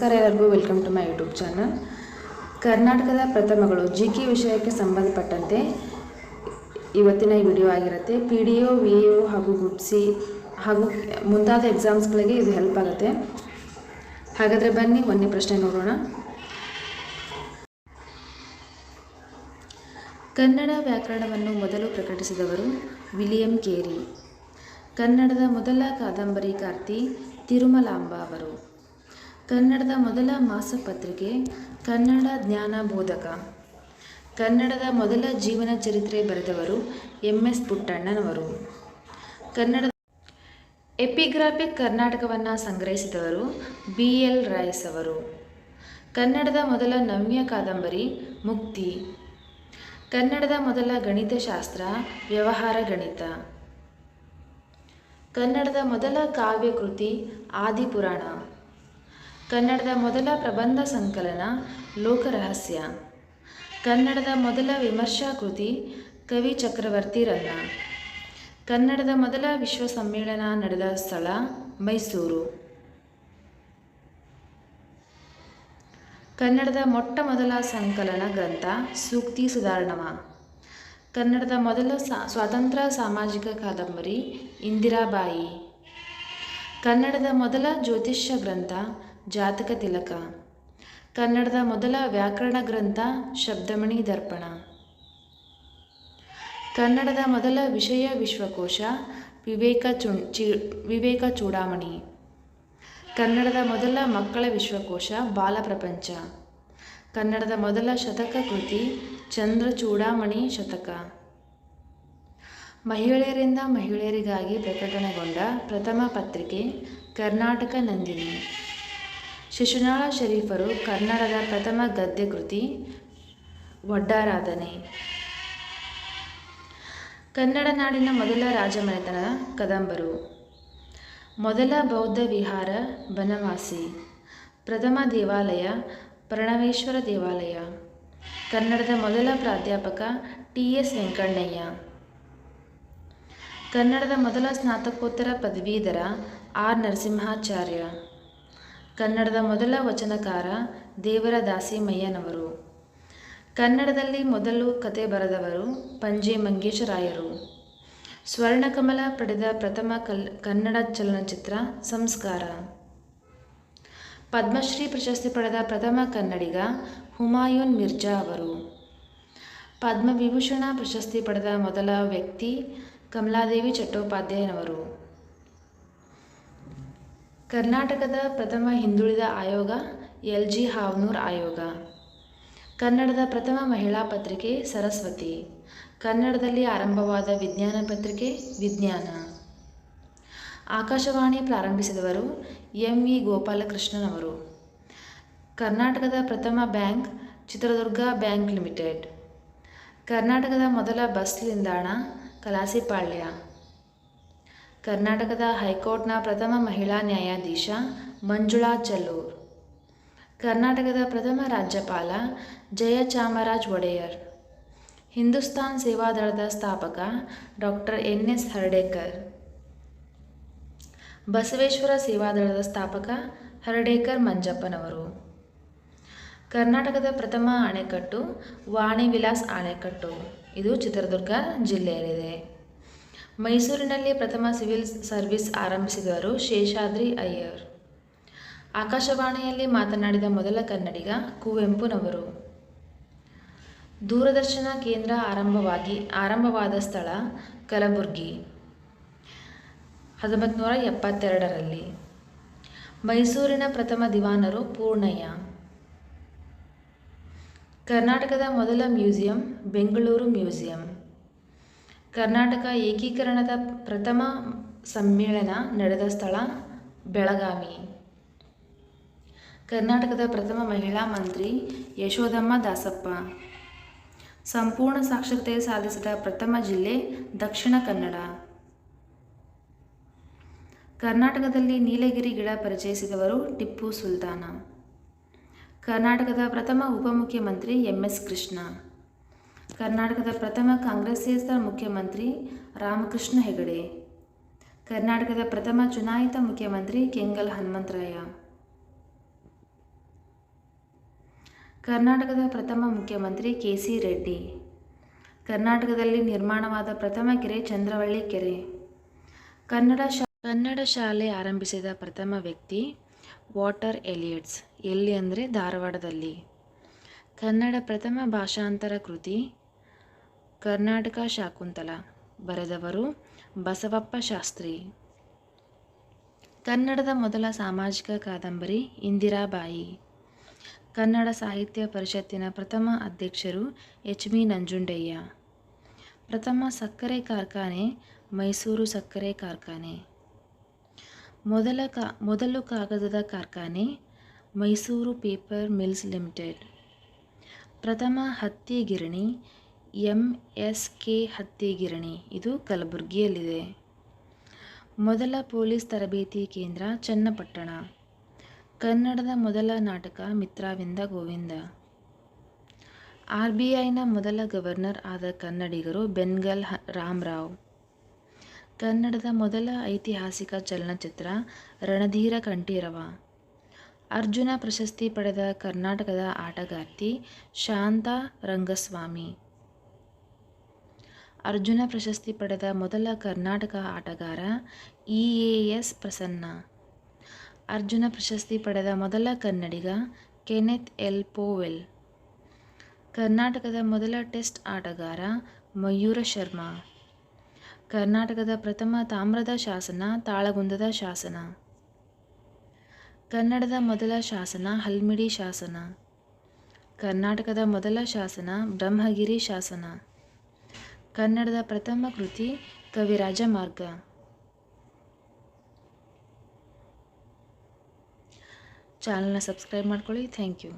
ನಮಸ್ಕಾರ ಎಲ್ಲರಿಗೂ welcome to my YouTube channel ಕರ್ನಾಟಕದ ಪ್ರಥಮಗಳು ಜಿ ಕೆ ವಿಷಯಕ್ಕೆ ಸಂಬಂಧಪಟ್ಟಂತೆ ಇವತ್ತಿನ ಈ ವಿಡಿಯೋ ಆಗಿರುತ್ತೆ. P D O V O ಹಾಗೂ ಗ್ರೂಪ್ ಸಿ ಹಾಗೂ ಮುಂತಾದ ಎಕ್ಸಾಮ್ಸ್ಗಳಿಗೆ ಇದು ಹೆಲ್ಪ್ ಆಗುತ್ತೆ. ಹಾಗಾದರೆ ಬನ್ನಿ, ಒಂದೇ ಪ್ರಶ್ನೆ ನೋಡೋಣ. ಕನ್ನಡ ವ್ಯಾಕರಣವನ್ನು ಮೊದಲು ಪ್ರಕಟಿಸಿದವರು ವಿಲಿಯಂ ಕೇರಿ. ಕನ್ನಡದ ಮೊದಲ ಕಾದಂಬರಿಕಾರ್ತಿ ತಿರುಮಲಾಂಬ ಅವರು. ಕನ್ನಡದ ಮೊದಲ ಮಾಸಪತ್ರಿಕೆ, ಕನ್ನಡ ಜ್ಞಾನ ಬೋಧಕ. ಕನ್ನಡದ ಮೊದಲ ಜೀವನ ಚರಿತ್ರೆ ಬರೆದವರು ಎಂ ಎಸ್ ಪುಟ್ಟಣ್ಣನವರು. ಕನ್ನಡ ಎಪಿಗ್ರಾಫಿಕ್ ಕರ್ನಾಟಕವನ್ನು ಸಂಗ್ರಹಿಸಿದವರು ಬಿ ಎಲ್ ರೈಸ್ ಅವರು. ಕನ್ನಡದ ಮೊದಲ ನವ್ಯ ಕಾದಂಬರಿ ಮುಕ್ತಿ. ಕನ್ನಡದ ಮೊದಲ ಗಣಿತಶಾಸ್ತ್ರ ವ್ಯವಹಾರ ಗಣಿತ. ಕನ್ನಡದ ಮೊದಲ ಕಾವ್ಯಕೃತಿ ಆದಿಪುರಾಣ. ಕನ್ನಡದ ಮೊದಲ ಪ್ರಬಂಧ ಸಂಕಲನ ಲೋಕರಹಸ್ಯ. ಕನ್ನಡದ ಮೊದಲ ವಿಮರ್ಶಾ ಕೃತಿ ಕವಿ ಚಕ್ರವರ್ತಿ ರನ್ನ. ಕನ್ನಡದ ಮೊದಲ ವಿಶ್ವ ಸಮ್ಮೇಳನ ನಡೆದ ಸ್ಥಳ ಮೈಸೂರು. ಕನ್ನಡದ ಮೊಟ್ಟ ಮೊದಲ ಸಂಕಲನ ಗ್ರಂಥ ಸೂಕ್ತಿ ಸುಧಾರಣವ ಕನ್ನಡದ ಮೊದಲ ಸ್ವಾತಂತ್ರ್ಯ ಸಾಮಾಜಿಕ ಕಾದಂಬರಿ ಇಂದಿರಾಬಾಯಿ. ಕನ್ನಡದ ಮೊದಲ ಜ್ಯೋತಿಷ್ಯ ಗ್ರಂಥ ಜಾತಕ ತಿಲಕ. ಕನ್ನಡದ ಮೊದಲ ವ್ಯಾಕರಣ ಗ್ರಂಥ ಶಬ್ದಮಣಿ ದರ್ಪಣ. ಕನ್ನಡದ ಮೊದಲ ವಿಷಯ ವಿಶ್ವಕೋಶ ವಿವೇಕ ಚು ವಿವೇಕ ಚೂಡಾಮಣಿ. ಕನ್ನಡದ ಮೊದಲ ಮಕ್ಕಳ ವಿಶ್ವಕೋಶ ಬಾಲಪ್ರಪಂಚ. ಕನ್ನಡದ ಮೊದಲ ಶತಕ ಕೃತಿ ಚಂದ್ರ ಚೂಡಾಮಣಿ ಶತಕ. ಮಹಿಳೆಯರಿಂದ ಮಹಿಳೆಯರಿಗಾಗಿ ಪ್ರಕಟಣೆಗೊಂಡ ಪ್ರಥಮ ಪತ್ರಿಕೆ ಕರ್ನಾಟಕ ನಂದಿನಿ. ಶಿಶುನಾಳ ಶರೀಫರು ಕನ್ನಡದ ಪ್ರಥಮ ಗದ್ಯ ಕೃತಿ ಒಡ್ಡಾರಾಧನೆ ಕನ್ನಡ ನಾಡಿನ ಮೊದಲ ರಾಜಮನೆತನ ಕದಂಬರು. ಮೊದಲ ಬೌದ್ಧ ವಿಹಾರ ಬನವಾಸಿ. ಪ್ರಥಮ ದೇವಾಲಯ ಪ್ರಣವೇಶ್ವರ ದೇವಾಲಯ. ಕನ್ನಡದ ಮೊದಲ ಪ್ರಾಧ್ಯಾಪಕ ಟಿ ಎಸ್ ವೆಂಕಣ್ಣಯ್ಯ. ಕನ್ನಡದ ಮೊದಲ ಸ್ನಾತಕೋತ್ತರ ಪದವೀಧರ ಆರ್ ನರಸಿಂಹಾಚಾರ್ಯ. ಕನ್ನಡದ ಮೊದಲ ವಚನಕಾರ ದೇವರ ದಾಸಿಮಯ್ಯನವರು. ಕನ್ನಡದಲ್ಲಿ ಮೊದಲು ಕತೆ ಬರೆದವರು ಪಂಜೆ ಮಂಗೇಶರಾಯರು. ಸ್ವರ್ಣಕಮಲ ಪಡೆದ ಪ್ರಥಮ ಕಲ್, ಕನ್ನಡ ಚಲನಚಿತ್ರ ಸಂಸ್ಕಾರ. ಪದ್ಮಶ್ರೀ ಪ್ರಶಸ್ತಿ ಪಡೆದ ಪ್ರಥಮ ಕನ್ನಡಿಗ ಹುಮಾಯೂನ್ ಮಿರ್ಜಾ ಅವರು. ಪದ್ಮವಿಭೂಷಣ ಪ್ರಶಸ್ತಿ ಪಡೆದ ಮೊದಲ ವ್ಯಕ್ತಿ ಕಮಲಾದೇವಿ ಚಟ್ಟೋಪಾಧ್ಯಾಯನವರು. ಕರ್ನಾಟಕದ ಪ್ರಥಮ ಹಿಂದುಳಿದ ಆಯೋಗ, ಎಲ್ ಜಿ ಹಾವ್ನೂರ್ ಆಯೋಗ. ಕನ್ನಡದ ಪ್ರಥಮ ಮಹಿಳಾ ಪತ್ರಿಕೆ, ಸರಸ್ವತಿ. ಕನ್ನಡದಲ್ಲಿ ಆರಂಭವಾದ ವಿಜ್ಞಾನ ಪತ್ರಿಕೆ, ವಿಜ್ಞಾನ. ಆಕಾಶವಾಣಿ ಪ್ರಾರಂಭಿಸಿದವರು ಎಂ ಇ ಗೋಪಾಲಕೃಷ್ಣನವರು. ಕರ್ನಾಟಕದ ಪ್ರಥಮ ಬ್ಯಾಂಕ್, ಚಿತ್ರದುರ್ಗ ಬ್ಯಾಂಕ್ ಲಿಮಿಟೆಡ್. ಕರ್ನಾಟಕದ ಮೊದಲ ಬಸ್ ನಿಲ್ದಾಣ ಕಲಾಸಿಪಾಳ್ಯ. ಕರ್ನಾಟಕದ ಹೈಕೋರ್ಟ್ನ ಪ್ರಥಮ ಮಹಿಳಾ ನ್ಯಾಯಾಧೀಶ ಮಂಜುಳಾ ಚಲ್ಲೂರ್. ಕರ್ನಾಟಕದ ಪ್ರಥಮ ರಾಜ್ಯಪಾಲ ಜಯಚಾಮರಾಜ್ ಒಡೆಯರ್. ಹಿಂದೂಸ್ತಾನ್ ಸೇವಾದಳದ ಸ್ಥಾಪಕ doctor N S Hardekar. Basaveshwara ಸೇವಾದಳದ ಸ್ಥಾಪಕ ಹರ್ಡೇಕರ್ ಮಂಜಪ್ಪನವರು. ಕರ್ನಾಟಕದ ಪ್ರಥಮ ಅಣೆಕಟ್ಟು ವಾಣಿ ವಿಲಾಸ್ ಅಣೆಕಟ್ಟು ಇದು ಚಿತ್ರದುರ್ಗ ಜಿಲ್ಲೆಯಲ್ಲಿದೆ. ಮೈಸೂರಿನಲ್ಲಿ ಪ್ರಥಮ ಸಿವಿಲ್ ಸರ್ವಿಸ್ ಆರಂಭಿಸಿದವರು ಶೇಷಾದ್ರಿ ಅಯ್ಯರ್. ಆಕಾಶವಾಣಿಯಲ್ಲಿ ಮಾತನಾಡಿದ ಮೊದಲ ಕನ್ನಡಿಗ ಕುವೆಂಪುನವರು. ದೂರದರ್ಶನ ಕೇಂದ್ರ ಆರಂಭವಾಗಿ ಆರಂಭವಾದ ಸ್ಥಳ ಕಲಬುರ್ಗಿ. ಹತ್ತೊಂಬತ್ತು ನೂರ ಎಪ್ಪತ್ತೆರಡರಲ್ಲಿ. ಮೈಸೂರಿನ ಪ್ರಥಮ ದಿವಾನರು ಪೂರ್ಣಯ್ಯ. ಕರ್ನಾಟಕದ ಮೊದಲ ಮ್ಯೂಸಿಯಂ, ಬೆಂಗಳೂರು ಮ್ಯೂಸಿಯಂ. ಕರ್ನಾಟಕ ಏಕೀಕರಣದ ಪ್ರಥಮ ಸಮ್ಮೇಳನ ನಡೆದ ಸ್ಥಳ ಬೆಳಗಾವಿ. ಕರ್ನಾಟಕದ ಪ್ರಥಮ ಮಹಿಳಾ ಮಂತ್ರಿ ಯಶೋಧಮ್ಮ ದಾಸಪ್ಪ. ಸಂಪೂರ್ಣ ಸಾಕ್ಷರತೆ ಸಾಧಿಸಿದ ಪ್ರಥಮ ಜಿಲ್ಲೆ ದಕ್ಷಿಣ ಕನ್ನಡ. ಕರ್ನಾಟಕದಲ್ಲಿ ನೀಲಗಿರಿ ಗಿಡ ಪರಿಚಯಿಸಿದವರು ಟಿಪ್ಪು ಸುಲ್ತಾನ. ಕರ್ನಾಟಕದ ಪ್ರಥಮ ಉಪಮುಖ್ಯಮಂತ್ರಿ ಎಂ ಎಸ್ ಕೃಷ್ಣ. ಕರ್ನಾಟಕದ ಪ್ರಥಮ ಕಾಂಗ್ರೆಸ್ಸೇತರ ಮುಖ್ಯಮಂತ್ರಿ ರಾಮಕೃಷ್ಣ ಹೆಗಡೆ. ಕರ್ನಾಟಕದ ಪ್ರಥಮ ಚುನಾಯಿತ ಮುಖ್ಯಮಂತ್ರಿ ಕೆಂಗಲ್ ಹನುಮಂತರಾಯ. ಕರ್ನಾಟಕದ ಪ್ರಥಮ ಮುಖ್ಯಮಂತ್ರಿ ಕೆ ಸಿ ರೆಡ್ಡಿ. ಕರ್ನಾಟಕದಲ್ಲಿ ನಿರ್ಮಾಣವಾದ ಪ್ರಥಮ ಕೆರೆ ಚಂದ್ರವಳ್ಳಿ ಕೆರೆ. ಕನ್ನಡ ಶಾ, ಕನ್ನಡ ಶಾಲೆ ಆರಂಭಿಸಿದ ಪ್ರಥಮ ವ್ಯಕ್ತಿ ವಾಟರ್ ಎಲಿಯಟ್ಸ್, ಎಲ್ಲಿ ಅಂದರೆ ಧಾರವಾಡದಲ್ಲಿ. ಕನ್ನಡ ಪ್ರಥಮ ಭಾಷಾಂತರ ಕೃತಿ ಕರ್ನಾಟಕ ಶಾಕುಂತಲ ಬರೆದವರು ಬಸವಪ್ಪ ಶಾಸ್ತ್ರಿ. ಕನ್ನಡದ ಮೊದಲ ಸಾಮಾಜಿಕ ಕಾದಂಬರಿ ಇಂದಿರಾಬಾಯಿ. ಕನ್ನಡ ಸಾಹಿತ್ಯ ಪರಿಷತ್ತಿನ ಪ್ರಥಮ ಅಧ್ಯಕ್ಷರು ಎಚ್ ಬಿ ನಂಜುಂಡಯ್ಯ. ಪ್ರಥಮ ಸಕ್ಕರೆ ಕಾರ್ಖಾನೆ, ಮೈಸೂರು ಸಕ್ಕರೆ ಕಾರ್ಖಾನೆ. ಮೊದಲ ಕಾ, ಮೊದಲು ಕಾಗದದ ಕಾರ್ಖಾನೆ, ಮೈಸೂರು ಪೇಪರ್ ಮಿಲ್ಸ್ ಲಿಮಿಟೆಡ್. ಪ್ರಥಮ ಹತ್ತಿ ಗಿರಣಿ ಎಂ ಎಸ್ ಕೆ ಹತ್ಯೆ ಗಿರಣಿ ಇದು ಕಲಬುರಗಿಯಲ್ಲಿದೆ. ಮೊದಲ ಪೊಲೀಸ್ ತರಬೇತಿ ಕೇಂದ್ರ ಚನ್ನಪಟ್ಟಣ. ಕನ್ನಡದ ಮೊದಲ ನಾಟಕ ಮಿತ್ರಾವಿಂದ ಗೋವಿಂದ. ಆರ್ ಬಿ ಐನ ಮೊದಲ ಗವರ್ನರ್ ಆದ ಕನ್ನಡಿಗರು ಬೆನ್ಗಲ್ ರಾಮರಾವ್. ಕನ್ನಡದ ಮೊದಲ ಐತಿಹಾಸಿಕ ಚಲನಚಿತ್ರ ರಣಧೀರ ಕಂಠೀರವ. ಅರ್ಜುನ ಪ್ರಶಸ್ತಿ ಪಡೆದ ಕರ್ನಾಟಕದ ಆಟಗಾರ್ತಿ ಶಾಂತಾ ರಂಗಸ್ವಾಮಿ. ಅರ್ಜುನ ಪ್ರಶಸ್ತಿ ಪಡೆದ ಮೊದಲ ಕರ್ನಾಟಕ ಆಟಗಾರ E A S Prasanna. Arjuna ಪ್ರಶಸ್ತಿ ಪಡೆದ ಮೊದಲ ಕನ್ನಡಿಗ ಕೆನೆತ್ ಎಲ್ ಪೋವೆಲ್. ಕರ್ನಾಟಕದ ಮೊದಲ ಟೆಸ್ಟ್ ಆಟಗಾರ ಮಯೂರ ಶರ್ಮಾ. ಕರ್ನಾಟಕದ ಪ್ರಥಮ ತಾಮ್ರದ ಶಾಸನ ತಾಳಗುಂದದ ಶಾಸನ. ಕನ್ನಡದ ಮೊದಲ ಶಾಸನ ಹಲ್ಮಿಡಿ ಶಾಸನ. ಕರ್ನಾಟಕದ ಮೊದಲ ಶಾಸನ ಬ್ರಹ್ಮಗಿರಿ ಶಾಸನ. ಕನ್ನಡದ ಪ್ರಥಮ ಕೃತಿ ಕವಿರಾಜ ಮಾರ್ಗ. ಚಾನಲ್ನ ಸಬ್ಸ್ಕ್ರೈಬ್ ಮಾಡ್ಕೊಳ್ಳಿ. Thank you.